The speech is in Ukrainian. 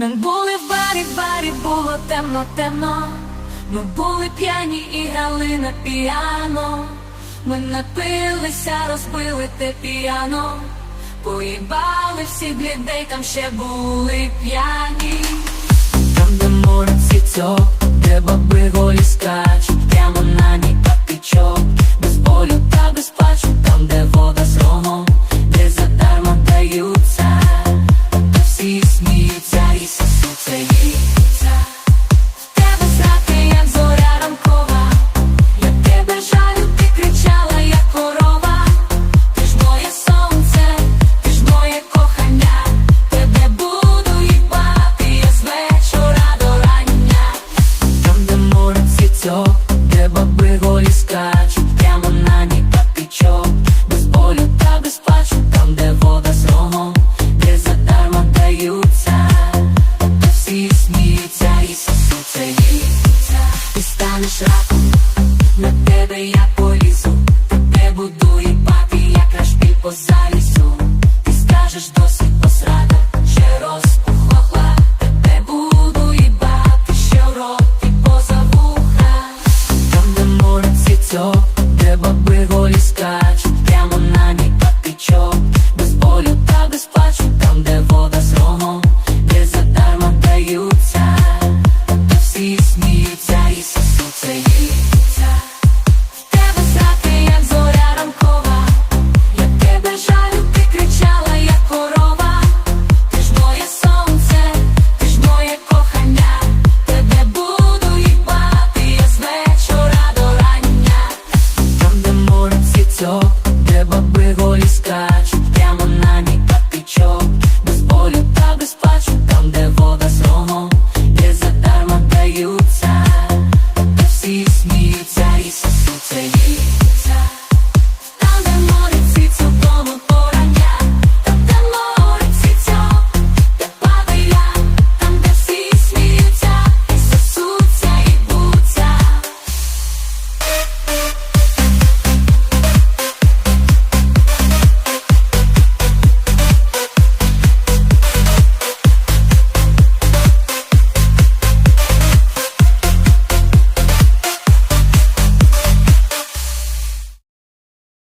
Ми були в барі, в барі було темно, темно. Ми були п'яні і грали на піано. Ми напилися, розбили те піано. Поїбали всіх людей, там ще були п'яні. Там, де море цвіток, де баби голі скачуть пісьок, де баби голі скачуть, прямо на ній та пічок, без болю та без плачу, там, де вода з рогом, де задарма даються, та всі сміються і сосуться, їсуться, ти станеш раком, на тебе я полізу, тебе буду папі, як рашпіль поза лісу, ти скажеш досить посрада, ще розпочав. небо биголі скаче